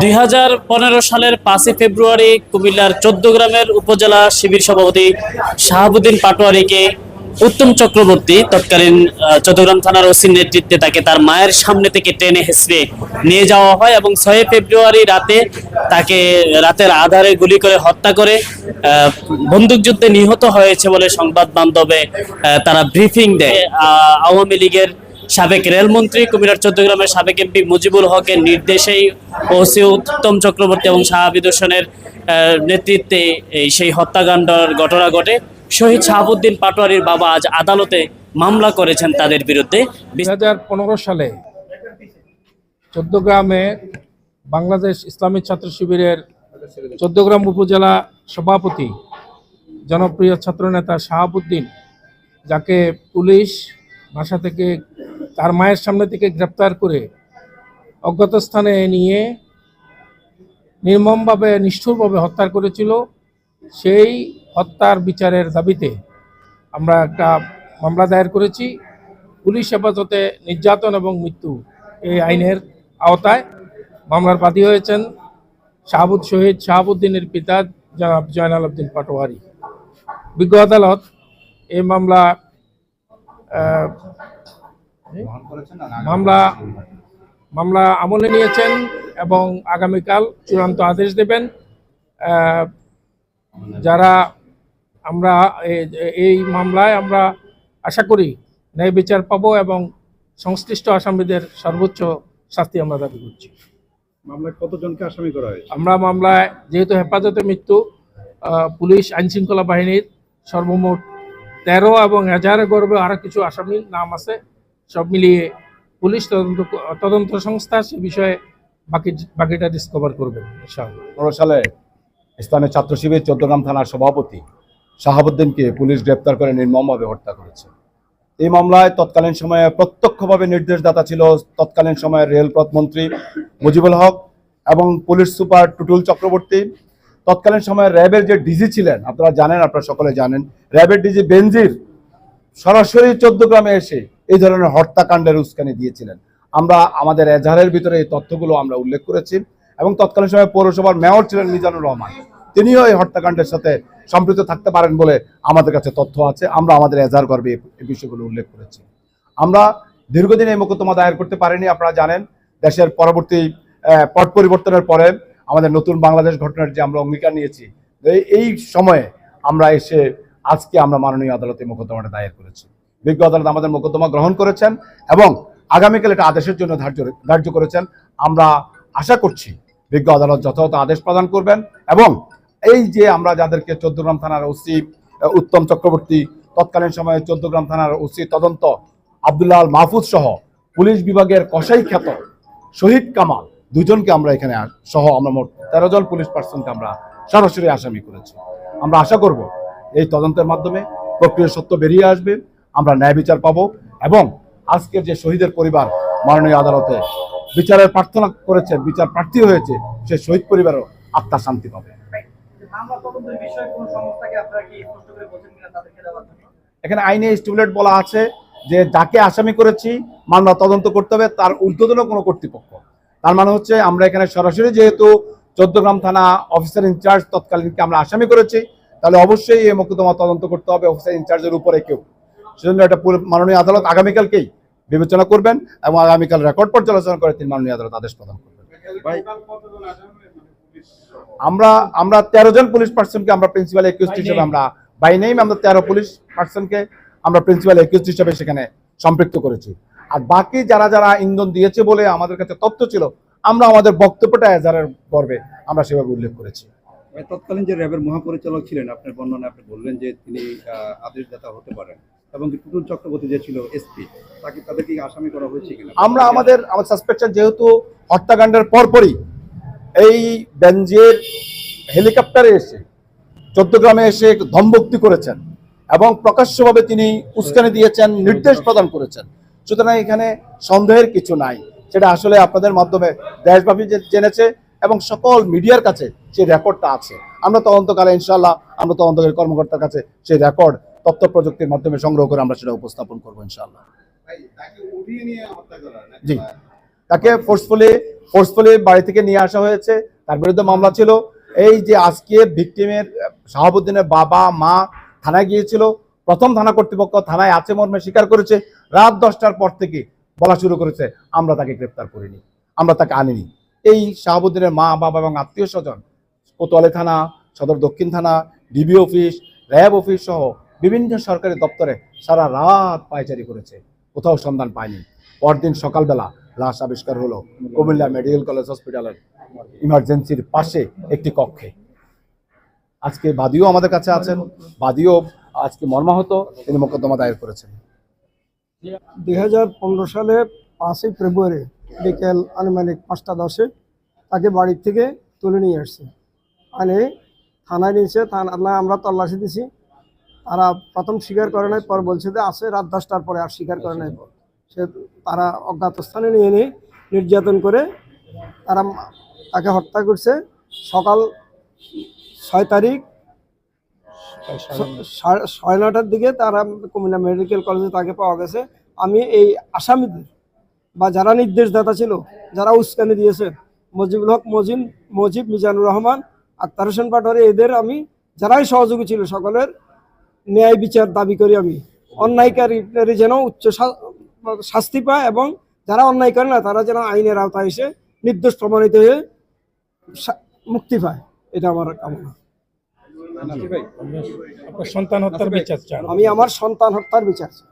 দু হাজার পনেরো সালের পাঁচই ফেব্রুয়ারি কুমিল্লার চোদ্দ গ্রামের উপজেলা শিবির সভাপতি শাহাবুদ্দিন পাটোয়ারিকে উত্তম চক্রবর্তী তৎকালীন আহ, চৌদ্দগ্রাম থানার ওসির নেতৃত্বে তাকে তার মায়ের সামনে থেকে টেনে হেসড়ে নিয়ে যাওয়া হয় এবং ছয় ফেব্রুয়ারি রাতে তাকে রাতের আধারে গুলি করে হত্যা করে বন্দুকযুদ্ধে নিহত হয়েছে বলে সংবাদ বান্ধবে তারা ব্রিফিং দেয়। আওয়ামী লীগের সাবেক রেলমন্ত্রী কুমিল্লার চৌদ্দগ্রামের সাবেক এমপি মুজিবুল হকের নির্দেশেই ওসি উত্তম চক্রবর্তী এবং শাহাবিদ হোসেনের নেতৃত্বে এই সেই হত্যাকাণ্ডের ঘটনা ঘটে। শহীদ শাহাবুদ্দিন পাটোয়ারির বাবা আজ আদালতে মামলা করেছেন তাদের বিরুদ্ধে। দুই হাজার পনেরো সালে চোদ্দগ্রামে বাংলাদেশ ইসলামী ছাত্র শিবিরের চোদ্দগ্রাম উপজেলা সভাপতি, জনপ্রিয় ছাত্রনেতা শাহাবুদ্দিন, যাকে পুলিশ, বাসা থেকে তার মায়ের সামনে থেকে গ্রেপ্তার করে অজ্ঞাত স্থানে নিয়ে নির্মমভাবে, নিষ্ঠুরভাবে হত্যা করেছিল। সেই হত্যার বিচারের দাবিতে আমরা একটা মামলা দায়ের করেছি। পুলিশ হেফাজতে নির্যাতন এবং মৃত্যু এই আইনের আওতায় মামলার বাদী হয়েছেন শাহাবুদ শহীদ শাহাবুদ্দিনের পিতা জনাব জয়নাল আবদিন পাটোয়ারি। বিজ্ঞ আদালত এই মামলা মামলা মামলা আমলে নিয়েছেন এবং আগামীকাল চূড়ান্ত আদেশ দেবেন। যারা আমরা এই মামলায় আমরা আশা করি ন্যায় বিচার পাবো এবং সংশ্লিষ্ট আসামিদের সর্বোচ্চ শাস্তি আমরা দাবি করছি। মামলায় কতজনকে আসামি করা হয়েছে? আমরা মামলায় যেহেতু হেফাজতে মৃত্যু পুলিশ আইনশৃঙ্খলা বাহিনীর সর্বমোট তেরো এবং এজাহারের গর্বে আরও কিছু আসামির নাম আছে। সব মিলিয়ে পুলিশ তদন্ত তদন্ত সংস্থা সে বিষয়ে বাকি, বাকিটা ডিসকভার পনেরো সালে ইসলামী ছাত্র শিবির চৌদ্দগ্রাম থানার সভাপতি শাহাবুদ্দিনকে পুলিশ গ্রেপ্তার করে নির্মমভাবে হত্যা করেছে। এই মামলায় তৎকালীন সময়ে প্রত্যক্ষভাবে নির্দেশদাতা ছিল তৎকালীন সময়ের রেলপথ মন্ত্রী মুজিবুল হক এবং পুলিশ সুপার টুটুল চক্রবর্তী। তৎকালীন সময়ে র্যাবের যে ডিজি ছিলেন, আপনারা জানেন, আপনারা সকলে জানেন, র্যাবের ডিজি বেনজির সরাসরি চোদ্দ গ্রামে এসে এই ধরনের হত্যাকাণ্ডের উস্কানি দিয়েছিলেন। আমরা আমাদের এজাহারের ভিতরে এই তথ্যগুলো আমরা উল্লেখ করেছি এবং তৎকালীন সময় পৌরসভার মেয়র ছিলেন মিজানুর রহমান। তিনিও এই হত্যাকাণ্ডের সাথে সম্পৃক্ত থাকতে পারেন বলে আমাদের কাছে তথ্য আছে। আমরা আমাদের এজাহার গর্বে এই- বিষয়গুলো উল্লেখ করেছি। আমরা দীর্ঘদিন এই মোকদ্দমা দায়ের করতে পারিনি, আপনারা জানেন। দেশের পরবর্তী পট পরিবর্তনের পরে আমাদের নতুন বাংলাদেশ ঘটনার যে আমরা অঙ্গীকার নিয়েছি, এই সময়ে আমরা এসে আজকে আমরা মাননীয় আদালতে মোকদ্দমাটা দায়ের করেছি। বিজ্ঞ আদালত আমাদের মোকদ্দমা গ্রহণ করেছেন এবং আগামীকাল এটা আদেশের জন্য ধার্য ধার্য করেছেন। আমরা আশা করছি বিজ্ঞ আদালত যথাযথ আদেশ প্রদান করবেন এবং এই যে আমরা যাদেরকে চোদ্দগ্রাম থানার ওসি উত্তম চক্রবর্তী, তৎকালীন সময়ে চোদ্দগ্রাম থানার ওসি তদন্ত আবদুল্লাহ আল মাহফুজ সহ পুলিশ বিভাগের কসাই খ্যাত শহীদ কামাল দুজনকে আমরা এখানে সহ আমরা মোট তেরো জন পুলিশ পার্সনকে আমরা সরাসরি আসামি করেছি। আমরা আশা করব এই তদন্তের মাধ্যমে প্রক্রিয়া সত্য বেরিয়ে আসবে। আমরা ন্যায় বিচার পাবো এবং আজকের যে শহীদের পরিবার মাননীয় আদালতে বিচারের প্রার্থনা করেছে, বিচার প্রার্থী হয়েছে, সে শহীদ পরিবারও আত্মা শান্তি পাবে। এখানে আইনে স্টুডেন্ট বলা আছে যে যাকে আসামি করেছি, মামলা তদন্ত করতে হবে, তার ঊর্ধ্বতন কোনো কর্তৃপক্ষ। তার মানে হচ্ছে আমরা এখানে সরাসরি যেহেতু চোদ্দগ্রাম থানা অফিসার ইনচার্জ তৎকালীনকে আমরা আসামি করেছি, তাহলে অবশ্যই এই মোকদ্দমা তদন্ত করতে হবে, অফিসার ইনচার্জের উপরে কেউ। সেজন্য এটা পুরো মাননীয় আদালত আগামীকালকেই বিবেচনা করবেন এবং আগামীকাল রেকর্ড পর্যালোচনা করে তিনি মাননীয় আদালত আদেশ প্রদান করবেন। আমরা আমরা তেরো জন পুলিশ পার্সনকে আমরা প্রিন্সিপাল একিউস্ট হিসেবে আমরা বাই নেম আমরা তেরো পুলিশ পার্সনকে আমরা প্রিন্সিপাল একিউস্ট হিসেবে সেখানে সম্পৃক্ত করেছি। আর বাকি যারা যারা ইন্ধন দিয়েছে বলে আমাদের কাছে তথ্য ছিল আমরা আমাদের বক্তব্যটা এজারের গর্বে আমরা সেভাবে উল্লেখ করেছি। তৎকালীন যে র্যাবের মহাপরিচালক ছিলেন, আপনার বর্ণনা আপনি বললেন যে তিনি আদেশদাতা হতে পারেন। এবং টুটুল চক্রবর্তী যে ছিল এসপি তাকে, তাদেরকে আসামি করা হয়েছে কিনা? আমরা আমাদের, আমার সাসপেকশন যেহেতু হত্যাকাণ্ডের পরপরই এই বেঞ্জের হেলিকপ্টারে এসে, চোদ্দগ্রামে এসে ধমভক্তি করেছেন এবং প্রকাশ্যভাবে তিনি উস্কানি দিয়েছেন, নির্দেশ প্রদান করেছেন। সুতরাং এখানে সন্দেহের কিছু নাই। সেটা আসলে আপনাদের মাধ্যমে দেশব্যাপী জেনেছে এবং সকল মিডিয়ার কাছে সেই রেকর্ডটা আছে। আমরা তদন্তকালে ইনশাল্লাহ আমরা তদন্তকারী কর্মকর্তার কাছে সেই রেকর্ড তথ্য প্রযুক্তির মাধ্যমে সংগ্রহ করে আমরা সেটা উপস্থাপন করব ইনশাল্লাহ জি। তাকে ফোর্সফুলি ফোর্সফুলি বাড়ি থেকে নিয়ে আসা হয়েছে। তার বিরুদ্ধে মামলা ছিল। এই যে আজকে ভিকটিমের, শাহাবুদ্দিনের বাবা, মা থানায় গিয়েছিল। প্রথম থানা কর্তৃপক্ষ থানায় আছে মর্মে স্বীকার করেছে। রাত দশটার পর থেকে বলা শুরু করেছে, আমরা তাকে গ্রেপ্তার করিনি। আমরা তাকে আনিনি। এই শাহাবুদ্দিনের মা, বাবা এবং আত্মীয় স্বজন, কোতোয়ালি থানা, সদর দক্ষিণ থানা, ডিবি অফিস, র্যাব অফিস সহ বিভিন্ন সরকারি দপ্তরে সারা রাত পায়চারি করেছে। কোথাও সন্ধান পায়নি। পরদিন সকালবেলা লাশ আবিষ্কার হলো কুমিল্লা মেডিকেল কলেজ হসপিটালের ইমার্জেন্সির পাশে একটি কক্ষে। আজকে বাদীও আমাদের কাছে আছেন। বাদীও আজকে মর্মাহত। তিনি মোকদ্দমা দায়ের করেছেন। দুই হাজার পনেরো সালে পাঁচই ফেব্রুয়ারি বিকেল আনুমানিক পাঁচটা দশে তাকে বাড়ির থেকে তুলে নিয়ে আসছে। মানে থানায় নিয়েছে, থানা আমরা তল্লাশি দিছি। তারা প্রথম স্বীকার করে নাই, পর বলছে যে আসে রাত দশটার পরে আর স্বীকার করে নাই। সে তারা অজ্ঞাত স্থানে নিয়ে নিয়ে নির্যাতন করে তারা তাকে হত্যা করছে। সকাল ছয় তারিখ সাড়ে নটার দিকে তারা কুমিল্লা মেডিকেল কলেজে তাকে পাওয়া গেছে। আমি এই আসামিদের বা যারা নির্দেশদাতা ছিল যারা উস্কানি দিয়েছে মজিবুল হক মজিন মজিব মিজানুর রহমান আক্তার হোসেন পাটোয়ারি এদের আমি যারাই সহযোগী ছিল সকলের ন্যায় বিচার দাবি করি আমি। অন্যায়কারী যেন উচ্চ শাস্তি পায় এবং যারা অন্যায় করে না তারা যেন আইনের আওতায় এসে নির্দোষ প্রমাণিত হয়ে মুক্তি পায়। এটা আমার কামনা। নাসির ভাই সন্তান হত্যার বিচার আমি আমার সন্তান হত্যার বিচার চাই।